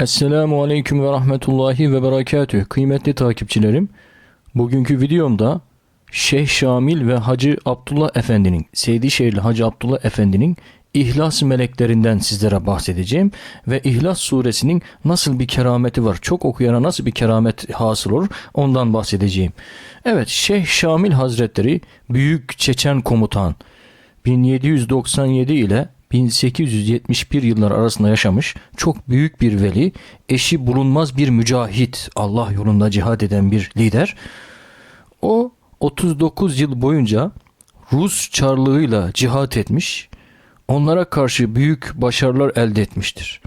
Esselamu Aleyküm ve Rahmetullahi ve Berekatüh. Kıymetli takipçilerim, bugünkü videomda Şeyh Şamil ve Hacı Abdullah Efendi'nin, Seydişehirli Hacı Abdullah Efendi'nin İhlas meleklerinden sizlere bahsedeceğim ve İhlas suresinin nasıl bir kerameti var, çok okuyana nasıl bir keramet hasıl olur ondan bahsedeceğim. Evet, Şeyh Şamil Hazretleri Büyük Çeçen Komutan 1797 ile 1871 yıllar arasında yaşamış çok büyük bir veli, eşi bulunmaz bir mücahit, Allah yolunda cihad eden bir lider. O 39 yıl boyunca Rus çarlığıyla cihat etmiş, onlara karşı büyük başarılar elde etmiştir.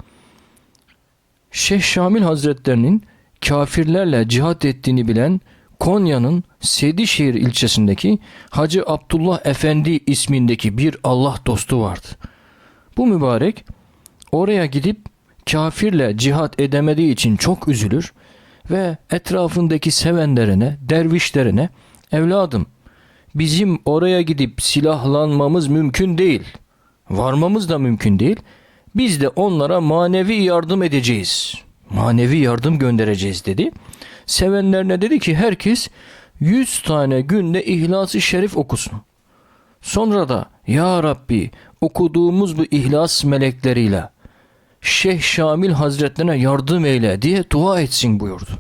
Şeyh Şamil Hazretlerinin kafirlerle cihat ettiğini bilen Konya'nın Sedişehir ilçesindeki Hacı Abdullah Efendi ismindeki bir Allah dostu vardı. Bu mübarek oraya gidip kafirle cihat edemediği için çok üzülür ve etrafındaki sevenlerine, dervişlerine evladım bizim oraya gidip silahlanmamız mümkün değil. Varmamız da mümkün değil. Biz de onlara manevi yardım edeceğiz. Manevi yardım göndereceğiz dedi. Sevenlerine dedi ki herkes 100 tane günde İhlas-ı Şerif okusun. Sonra da Ya Rabbi okuduğumuz bu ihlas melekleriyle Şeyh Şamil Hazretlerine yardım eyle diye dua etsin buyurdu.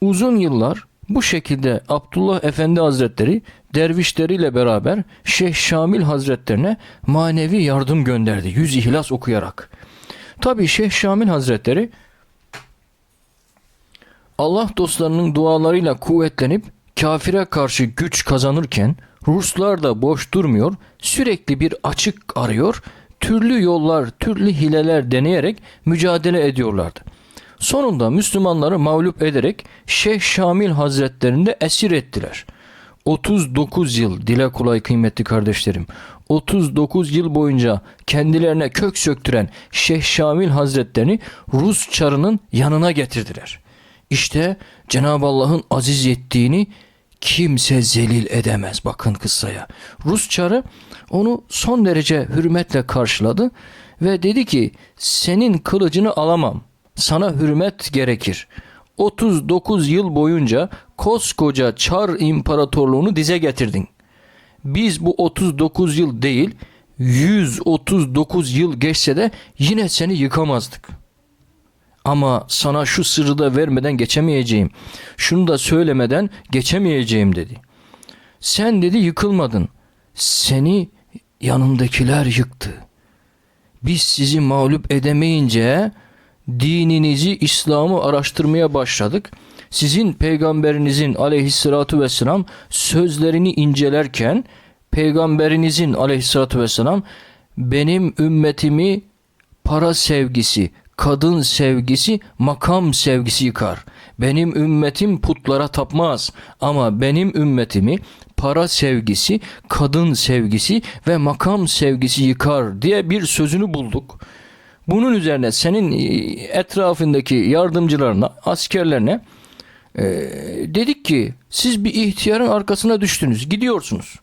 Uzun yıllar bu şekilde Abdullah Efendi Hazretleri dervişleriyle beraber Şeyh Şamil Hazretlerine manevi yardım gönderdi. Yüz ihlas okuyarak. Tabi Şeyh Şamil Hazretleri Allah dostlarının dualarıyla kuvvetlenip kafire karşı güç kazanırken Ruslar da boş durmuyor, sürekli bir açık arıyor, türlü yollar, türlü hileler deneyerek mücadele ediyorlardı. Sonunda Müslümanları mağlup ederek Şeyh Şamil Hazretlerini de esir ettiler. 39 yıl dile kolay kıymetli kardeşlerim. 39 yıl boyunca kendilerine kök söktüren Şeyh Şamil Hazretlerini Rus çarının yanına getirdiler. İşte Cenab-ı Allah'ın aziz ettiğini kimse zelil edemez bakın kıssaya. Rus çarı onu son derece hürmetle karşıladı ve dedi ki senin kılıcını alamam. Sana hürmet gerekir. 39 yıl boyunca koskoca Çar İmparatorluğunu dize getirdin. Biz bu 39 yıl değil 139 yıl geçse de yine seni yıkamazdık. Ama sana şu sırrı da vermeden geçemeyeceğim. Şunu da söylemeden geçemeyeceğim dedi. Sen dedi yıkılmadın. Seni yanındakiler yıktı. Biz sizi mağlup edemeyince dininizi, İslam'ı araştırmaya başladık. Sizin peygamberinizin aleyhissalatu vesselam sözlerini incelerken peygamberinizin aleyhissalatu vesselam benim ümmetimi para sevgisi, kadın sevgisi, makam sevgisi yıkar. Benim ümmetim putlara tapmaz ama benim ümmetimi para sevgisi, kadın sevgisi ve makam sevgisi yıkar diye bir sözünü bulduk. Bunun üzerine senin etrafındaki yardımcılarına, askerlerine e, dedik ki siz bir ihtiyarın arkasına düştünüz, gidiyorsunuz.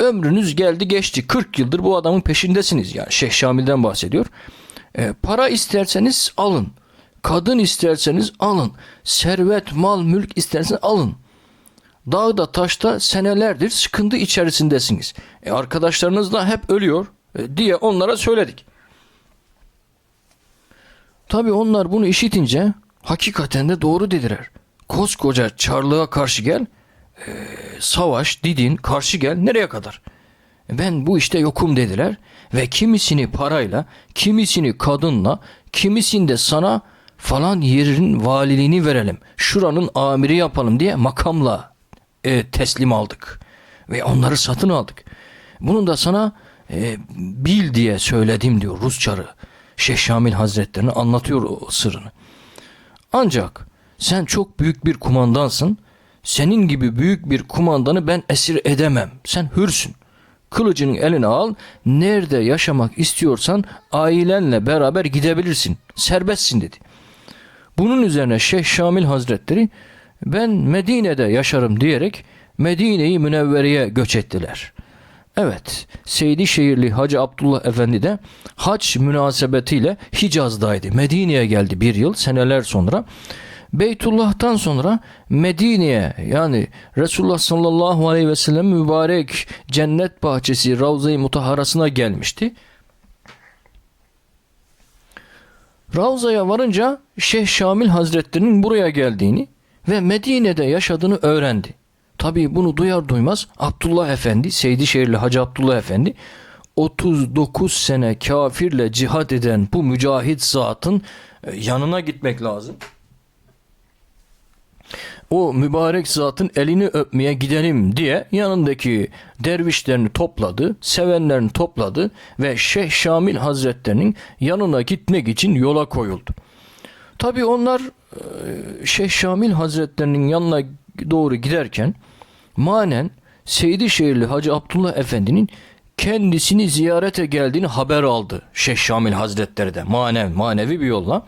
Ömrünüz geldi geçti. 40 yıldır bu adamın peşindesiniz ya. Şeyh Şamil'den bahsediyor. E, para isterseniz alın. Kadın isterseniz alın. Servet, mal, mülk isterseniz alın. Dağda taşta senelerdir sıkıntı içerisindesiniz. E, arkadaşlarınız da hep ölüyor e, diye onlara söyledik. Tabi onlar bunu işitince hakikaten de doğru dediler. Koskoca çarlığa karşı gel, e, savaş, didin, karşı gel nereye kadar? Ben bu işte yokum dediler ve kimisini parayla, kimisini kadınla, kimisini de sana falan yerin valiliğini verelim, şuranın amiri yapalım diye makamla e, teslim aldık ve onları satın aldık. Bunu da sana e, bil diye söyledim diyor Rus çarı. Şeyh Şamil Hazretlerini anlatıyor o sırrını. Ancak sen çok büyük bir kumandansın. Senin gibi büyük bir kumandanı ben esir edemem. Sen hürsün. Kılıcını eline al. Nerede yaşamak istiyorsan ailenle beraber gidebilirsin. Serbestsin dedi. Bunun üzerine Şeyh Şamil Hazretleri ben Medine'de yaşarım diyerek Medine'yi Münevvere'ye göç ettiler. Evet, Seydi Şehirli Hacı Abdullah Efendi de hac münasebetiyle Hicaz'daydı. Medine'ye geldi bir yıl seneler sonra. Beytullah'tan sonra Medine'ye yani Resulullah sallallahu aleyhi ve sellem mübarek cennet bahçesi Ravza-i Mutaharası'na gelmişti. Ravza'ya varınca Şeyh Şamil Hazretlerinin buraya geldiğini ve Medine'de yaşadığını öğrendi. Tabii bunu duyar duymaz Abdullah Efendi, Seydişehirli Hacı Abdullah Efendi 39 sene kafirle cihad eden bu mücahit zatın e, yanına gitmek lazım. O mübarek zatın elini öpmeye gidelim diye yanındaki dervişlerini topladı, sevenlerini topladı ve Şeyh Şamil Hazretlerinin yanına gitmek için yola koyuldu. Tabii onlar e, Şeyh Şamil Hazretlerinin yanına doğru giderken manen Seydişehirli Hacı Abdullah Efendi'nin kendisini ziyarete geldiğini haber aldı Şeyh Şamil Hazretleri de manev, manevi bir yolla.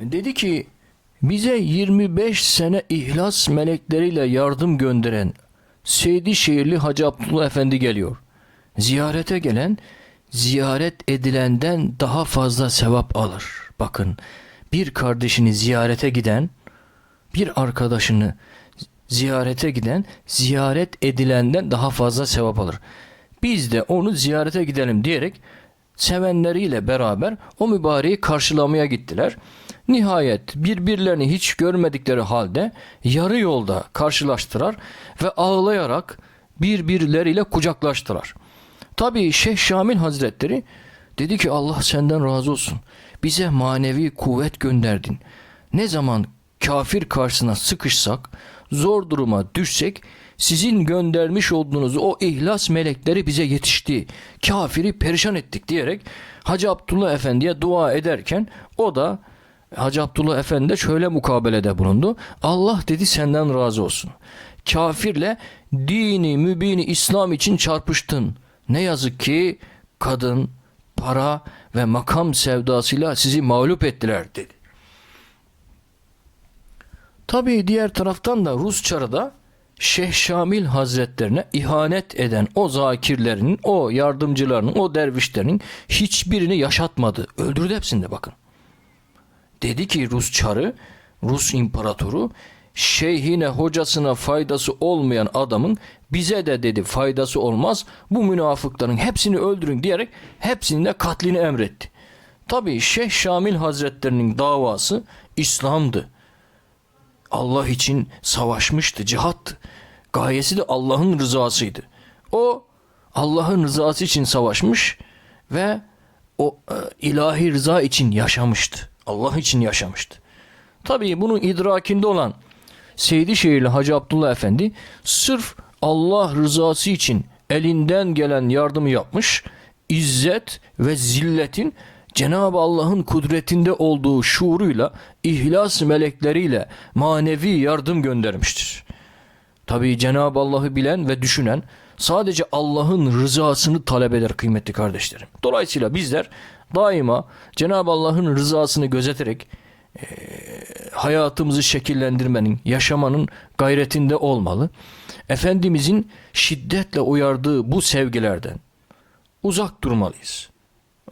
Dedi ki bize 25 sene ihlas melekleriyle yardım gönderen Seydişehirli Hacı Abdullah Efendi geliyor. Ziyarete gelen ziyaret edilenden daha fazla sevap alır. Bakın bir kardeşini ziyarete giden bir arkadaşını ziyarete giden ziyaret edilenden daha fazla sevap alır. Biz de onu ziyarete gidelim diyerek sevenleriyle beraber o mübareği karşılamaya gittiler. Nihayet birbirlerini hiç görmedikleri halde yarı yolda karşılaştılar ve ağlayarak birbirleriyle kucaklaştılar. Tabii Şeyh Şamil Hazretleri dedi ki Allah senden razı olsun. Bize manevi kuvvet gönderdin. Ne zaman kafir karşısına sıkışsak, zor duruma düşsek sizin göndermiş olduğunuz o ihlas melekleri bize yetişti. Kafiri perişan ettik diyerek Hacı Abdullah Efendi'ye dua ederken o da Hacı Abdullah Efendi de şöyle mukabelede bulundu. Allah dedi senden razı olsun. Kafirle dini mübini İslam için çarpıştın. Ne yazık ki kadın, para ve makam sevdasıyla sizi mağlup ettiler dedi. Tabii diğer taraftan da Rus çarıda Şeyh Şamil Hazretlerine ihanet eden o zakirlerin, o yardımcılarının, o dervişlerin hiçbirini yaşatmadı. Öldürdü hepsini de bakın. Dedi ki Rus çarı, Rus imparatoru, şeyhine hocasına faydası olmayan adamın bize de dedi faydası olmaz. Bu münafıkların hepsini öldürün diyerek hepsinin de katlini emretti. Tabi Şeyh Şamil Hazretlerinin davası İslam'dı. Allah için savaşmıştı, cihattı. Gayesi de Allah'ın rızasıydı. O Allah'ın rızası için savaşmış ve o e, ilahi rıza için yaşamıştı. Allah için yaşamıştı. Tabii bunun idrakinde olan Seydişehirli Hacı Abdullah Efendi sırf Allah rızası için elinden gelen yardımı yapmış, izzet ve zilletin Cenab-ı Allah'ın kudretinde olduğu şuuruyla, ihlas melekleriyle manevi yardım göndermiştir. Tabii Cenab-ı Allah'ı bilen ve düşünen sadece Allah'ın rızasını talep eder kıymetli kardeşlerim. Dolayısıyla bizler daima Cenab-ı Allah'ın rızasını gözeterek e, hayatımızı şekillendirmenin, yaşamanın gayretinde olmalı. Efendimizin şiddetle uyardığı bu sevgilerden uzak durmalıyız.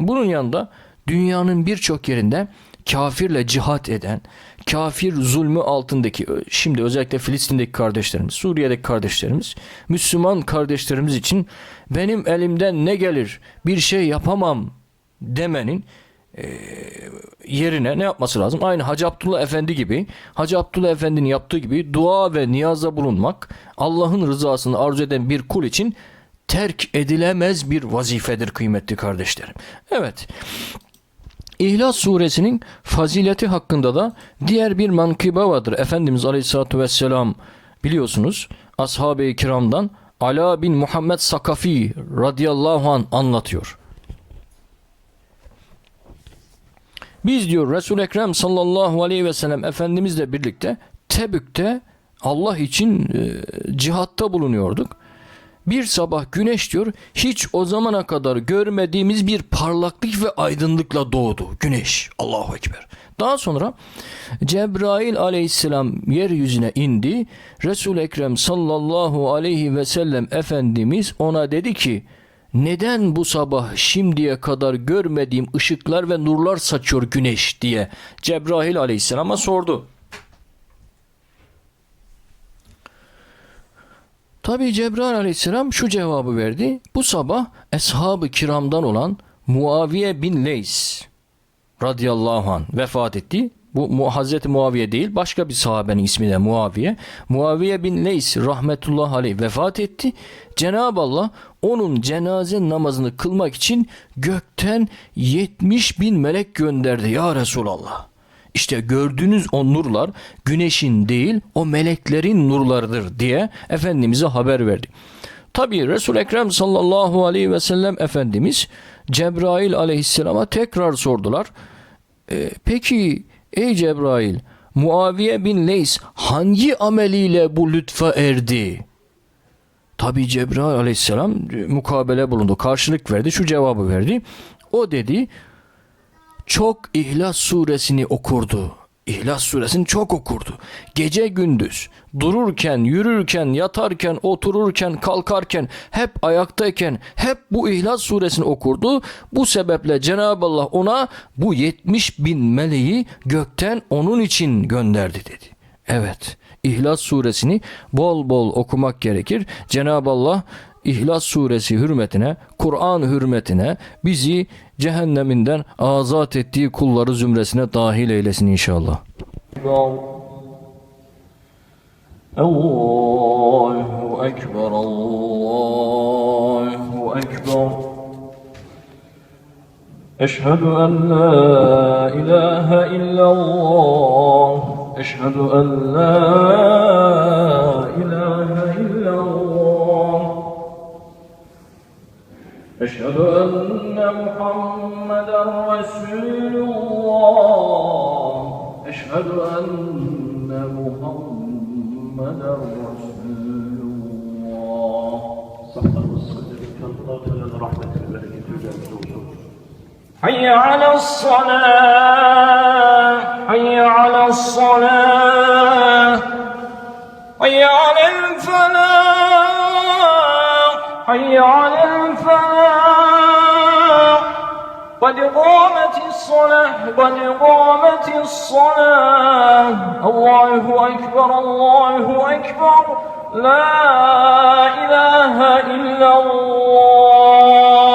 Bunun yanında dünyanın birçok yerinde kafirle cihat eden, kafir zulmü altındaki, şimdi özellikle Filistin'deki kardeşlerimiz, Suriye'deki kardeşlerimiz, Müslüman kardeşlerimiz için benim elimden ne gelir, bir şey yapamam demenin e, yerine ne yapması lazım? Aynı Hacı Abdullah Efendi gibi, Hacı Abdullah Efendi'nin yaptığı gibi dua ve niyaza bulunmak, Allah'ın rızasını arzu eden bir kul için terk edilemez bir vazifedir kıymetli kardeşlerim. Evet. İhlas suresinin fazileti hakkında da diğer bir mankıbe vardır. Efendimiz Aleyhisselatü Vesselam biliyorsunuz ashab-ı kiramdan Ala bin Muhammed Sakafi radıyallahu an anlatıyor. Biz diyor Resul Ekrem sallallahu aleyhi ve sellem Efendimizle birlikte Tebük'te Allah için e, cihatta bulunuyorduk. Bir sabah güneş diyor hiç o zamana kadar görmediğimiz bir parlaklık ve aydınlıkla doğdu güneş. Allahu Ekber. Daha sonra Cebrail aleyhisselam yeryüzüne indi. Resul Ekrem sallallahu aleyhi ve sellem Efendimiz ona dedi ki neden bu sabah şimdiye kadar görmediğim ışıklar ve nurlar saçıyor güneş diye Cebrail aleyhisselama sordu. Tabi Cebrail aleyhisselam şu cevabı verdi. Bu sabah eshab-ı kiramdan olan Muaviye bin Leys radıyallahu an vefat etti. Bu Hazreti Muaviye değil başka bir sahabenin ismi de Muaviye. Muaviye bin Leys rahmetullah aleyh vefat etti. Cenab-ı Allah onun cenaze namazını kılmak için gökten 70 bin melek gönderdi ya Resulallah. İşte gördüğünüz o nurlar güneşin değil o meleklerin nurlarıdır diye Efendimiz'e haber verdi. Tabi Resul Ekrem sallallahu aleyhi ve sellem Efendimiz Cebrail aleyhisselama tekrar sordular. "E, peki ey Cebrail Muaviye bin Leys hangi ameliyle bu lütfa erdi? Tabi Cebrail aleyhisselam mukabele bulundu. Karşılık verdi. Şu cevabı verdi. O dedi çok İhlas suresini okurdu. İhlas suresini çok okurdu. Gece gündüz dururken, yürürken, yatarken, otururken, kalkarken, hep ayaktayken hep bu İhlas suresini okurdu. Bu sebeple Cenab-ı Allah ona bu 70 bin meleği gökten onun için gönderdi dedi. Evet, İhlas suresini bol bol okumak gerekir. Cenab-ı Allah İhlas suresi hürmetine, Kur'an hürmetine bizi cehenneminden azat ettiği kulları zümresine dahil eylesin inşallah. Allahu Ekber, Allahu Ekber. En la ilahe illallah. Eşhedü en la ilahe أشهد أن محمدا رسول الله. أشهد أن محمدا رسول الله. Teala'nın rahmeti ve bereketi üzerinize olsun. حي على الصلاة حي على الصلاة. حي على الفلاح حي على قد قامت الصلاة قد قامت الصلاة. الله أكبر الله أكبر. لا إله إلا الله.